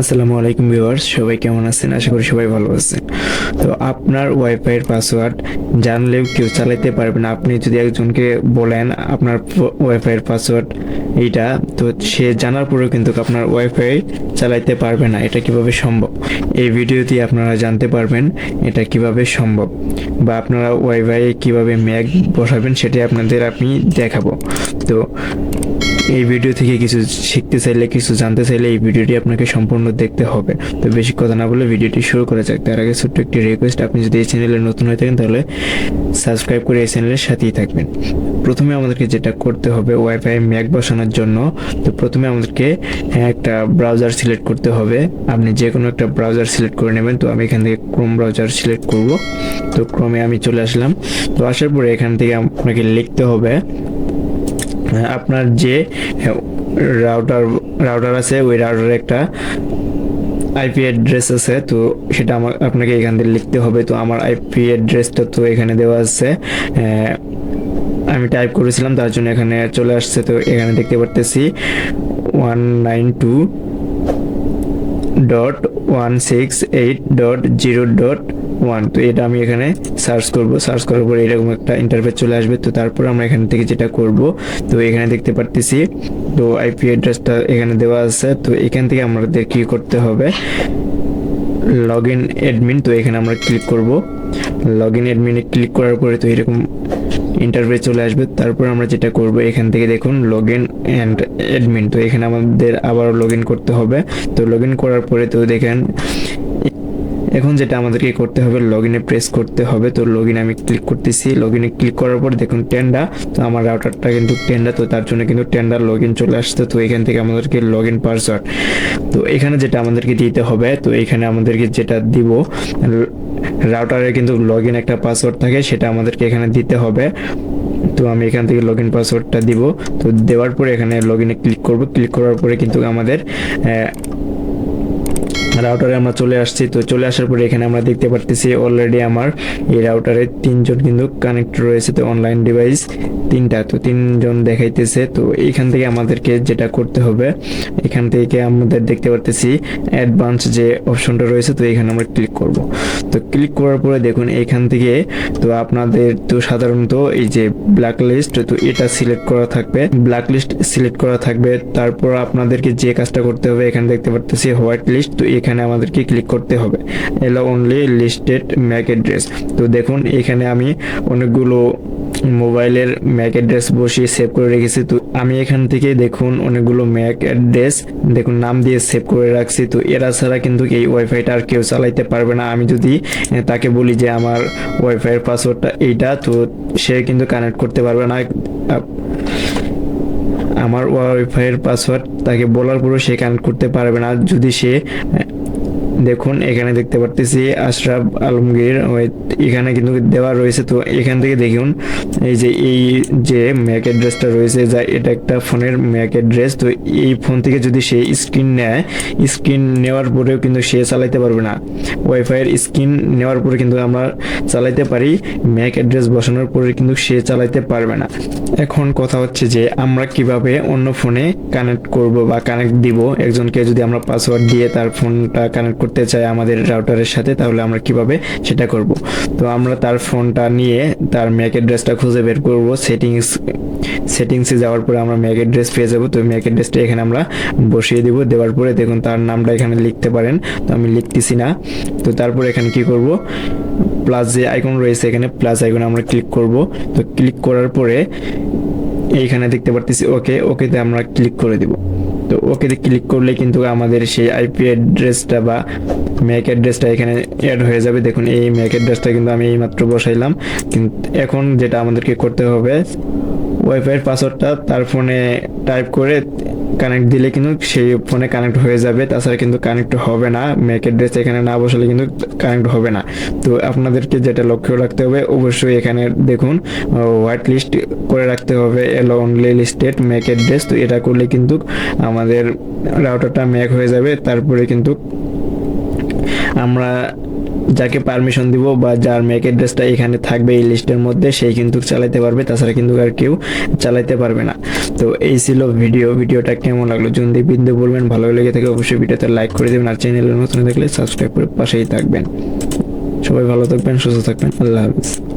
আসসালামু আলাইকুম ভিউয়ার্স, সবাই কেমন আছেন? আশা করি সবাই ভালো আছেন। তো আপনার ওয়াইফাই এর পাসওয়ার্ড জানলেও কেউ চালাতে পারবে না। আপনি যদি একজনকে বলেন আপনার ওয়াইফাই এর পাসওয়ার্ড এইটা, তো সে জানার পরেও কিন্তু আপনার ওয়াইফাই চালাইতে পারবে না। এটা কীভাবে সম্ভব? এই ভিডিওতে আপনারা জানতে পারবেন এটা কীভাবে সম্ভব। বা আপনারা ওয়াইফাই কীভাবে ম্যাগ বসাবেন সেটাই আপনাদের আমি দেখাবো। তো এই ভিডিও থেকে কিছু শিখতে চাইলে, কিছু জানতে চাইলে এই ভিডিওটি আপনাকে সম্পূর্ণ দেখতে হবে। তো বেশি কথা না বলে ভিডিওটি শুরু করা যাক। তার আগে ছোট্ট একটি রিকোয়েস্ট আপনি যদি এই চ্যানেলে নতুন হয়ে থাকেন তাহলে সাবস্ক্রাইব করে এই চ্যানেলের সাথেই থাকবেন। প্রথমে আমাদেরকে যেটা করতে হবে ওয়াইফাই ম্যাক বসানোর জন্য। তো প্রথমে আমাদেরকে একটা ব্রাউজার সিলেক্ট করতে হবে। আপনি যে কোনো একটা ব্রাউজার সিলেক্ট করে নেবেন। তো আমি এখান থেকে ক্রোম ব্রাউজার সিলেক্ট করব। তো ক্রমে আমি চলে আসলাম। তো আসার পরে এখান থেকে আপনাকে লিখতে হবে আপনার যে রাউটার রাউটার আছে, ওই রাউটারে একটা আইপি অ্যাড্রেস আছে, তো সেটা আমার, আপনাকে এখান থেকে লিখতে হবে। তো আমার আইপি অ্যাড্রেসটা তো এখানে দেওয়া আছে। আমি টাইপ করেছিলাম, তার জন্য এখানে চলে আসছে, তো এখানে দেখতে পারতেছি। One nine two dot one six eight dot zero dot one তো এটা আমি এখানে সার্চ করব। সার্চ করার পরে এরকম একটা ইন্টারফেস চলে আসবে। তো তারপর আমরা এখান থেকে যেটা করব, তো এখানে দেখতে পারতেছি, তো আইপি অ্যাড্রেসটা এখানে দেওয়া আছে। তো এখান থেকে আমাদের কি করতে হবে? লগ ইন অ্যাডমিন তো এখানে আমরা ক্লিক করব। লগ ইন অ্যাডমিনে ক্লিক করার পরে তো এরকম ইন্টারফেস চলে আসবে। তারপর আমরা যেটা করব, এখান থেকে দেখুন লগ ইন অ্যান্ড অ্যাডমিন তো এখানে আমাদের আবারও লগ ইন করতে হবে। তো লগ ইন করার পরে তো দেখেন এখন যেটা আমাদেরকে করতে হবে লগ ইনে প্রেস করতে হবে। তো লগ ইন আমি ক্লিক করতেছি। লগ ইনে ক্লিক করার পর দেখুন টেন্ডা তো আমার রাউটারটা কিন্তু টেন্ডা তো তার জন্য কিন্তু টেন্ডার লগ ইন চলে আসছে। তো এখান থেকে আমাদেরকে লগ ইন পাসওয়ার্ড তো এখানে যেটা আমাদেরকে দিতে হবে, তো এখানে আমাদেরকে যেটা দিব রাউটারে কিন্তু লগ ইন একটা পাসওয়ার্ড থাকে, সেটা আমাদেরকে এখানে দিতে হবে। তো আমি এখান থেকে লগ ইন পাসওয়ার্ডটা দিব। তো দেওয়ার পরে এখানে লগ ইনে ক্লিক করব। ক্লিক করার পরে কিন্তু আমাদের রাউটারে আমরা চলে আসছি। তো চলে আসার পরে এখানে আমরা দেখতে পারতেছি অলরেডি আমার এই রাউটারে তিনজন কিন্তু কানেক্ট রয়েছে, তো অনলাইন ডিভাইস তিনটা, তো তিনজন দেখাইতেছে। তো এইখান থেকে আমাদেরকে যেটা করতে হবে, এখান থেকে আমাদের দেখতে পারতেছি অ্যাডভান্স যে অপশনটা রয়েছে, তো এখানে আমরা ক্লিক করব। তো ক্লিক করার পরে দেখুন এখান থেকে, তো আপনাদের তো সাধারণত এই যে ব্ল্যাক লিস্ট তো এটা সিলেক্ট করা থাকবে। ব্ল্যাক লিস্ট সিলেক্ট করা থাকবে, তারপর আপনাদেরকে যে কাজটা করতে হবে, এখানে দেখতে পারতেছি হোয়াইট লিস্ট তো এখানে আমাদেরকে ক্লিক করতে হবে। এলো অনলি লিস্টেড ম্যাক অ্যাড্রেস তো দেখুন, এখানে আমি অনেকগুলো মোবাইলের ম্যাক অ্যাড্রেস বসিয়ে সেভ করে রেখেছি। তো আমি এখান থেকে দেখুন অনেকগুলো ম্যাক অ্যাড্রেস দেখুন নাম দিয়ে সেভ করে রাখছি। তো এরা ছাড়া কিন্তু এই ওয়াইফাইটা আর কেউ চালাইতে পারবে না। আমি যদি তাকে বলি যে আমার ওয়াইফাইয়ের পাসওয়ার্ডটা এইটা, তো সে কিন্তু কানেক্ট করতে পারবে না। আমার ওয়াইফাইয়ের পাসওয়ার্ড তাকে বলার পরেও সে কানেক্ট করতে পারবে না। যদি সে দেখুন, এখানে দেখতে পারতেছি আশরাফ আলমগীর এখানে কিন্তু দেওয়া রয়েছে। তো এখান থেকে দেখুন, এই যে এই যে ম্যাক অ্যাড্রেসটা রয়েছে, যা এটা একটা ফোনের ম্যাক অ্যাড্রেস তো এই ফোন থেকে যদি সে স্ক্রিন নেয়, স্ক্রিন নেওয়ার পরেও কিন্তু সে চালাইতে পারবে না। ওয়াইফাইয়ের স্ক্রিন নেওয়ার পরে কিন্তু আমরা চালাইতে পারি ম্যাক অ্যাড্রেস বসানোর পরে কিন্তু সে চালাইতে পারবে না। এখন কথা হচ্ছে যে, আমরা কীভাবে অন্য ফোনে কানেক্ট করব বা কানেক্ট দিব? একজনকে যদি আমরা পাসওয়ার্ড দিয়ে তার ফোনটা কানেক্ট করতে চাই আমাদের রাউটারের সাথে, তাহলে আমরা কীভাবে সেটা করব? তো আমরা তার ফোনটা নিয়ে তার ম্যাক অ্যাড্রেসটা খুঁজে বের করব। সেটিংস সেটিংসে যাওয়ার পরে আমরা ম্যাক অ্যাড্রেস পেয়ে যাব। তো ম্যাক অ্যাড্রেসটা এখানে আমরা বসিয়ে দিব। দেওয়ার পরে দেখুন, তার নামটা এখানে লিখতে পারেন। তো আমি লিখতেছি না। তো তারপরে এখানে কি করব? প্লাস যে আইকন রয়েছে এখানে প্লাস আইকনে আমরা ক্লিক করব। তো ক্লিক করার পরে এইখানে দেখতে পারতেছি ওকে ওকেতে আমরা ক্লিক করে দিব। তো ওকেতে ক্লিক করলে কিন্তু আমাদের সেই আইপি অ্যাড্রেসটা বা ম্যাক অ্যাড্রেসটা এখানে অ্যাড হয়ে যাবে। দেখুন, এই ম্যাক অ্যাড্রেসটা কিন্তু আমি এইমাত্র বসাইলাম। কিন্তু এখন যেটা আমাদেরকে করতে হবে ওয়াইফাইয়ের পাসওয়ার্ডটা তার ফোনে টাইপ করে কানেক্ট দিলে কিন্তু সেই ফোনে কানেক্ট হয়ে যাবে। তাছাড়া কিন্তু কানেক্ট হবে না। ম্যাক অ্যাড্রেস এখানে না বসালে কিন্তু কানেক্ট হবে না। তো আপনাদেরকে যেটা লক্ষ্য রাখতে হবে, অবশ্যই এখানে দেখুন হোয়াইট লিস্ট করে রাখতে হবে এলো অনলি লিস্টেড ম্যাক অ্যাড্রেস তো এটা করলে কিন্তু আমাদের রাউটারটা ম্যাক হয়ে যাবে। তারপরে কিন্তু আমরা যাকে পারমিশন দিব বা যার মেক অ্যাড্রেসটা এখানে থাকবে এই লিস্টের মধ্যে সেই কিন্তু চালাইতে পারবে। তাছাড়া কিন্তু আর কেউ চালাইতে পারবে না। তো এই ছিল ভিডিও ভিডিওটা কেমন লাগল যদি বিন্দু বলবেন। ভালো লেগে থাকে অবশ্যই ভিডিওতে লাইক করে দেবেন। আর চ্যানেলের নতুন থাকলে সাবস্ক্রাইব করে পাশেই থাকবেন। সবাই ভালো থাকবেন, সুস্থ থাকবেন। আল্লাহ হাফিজ।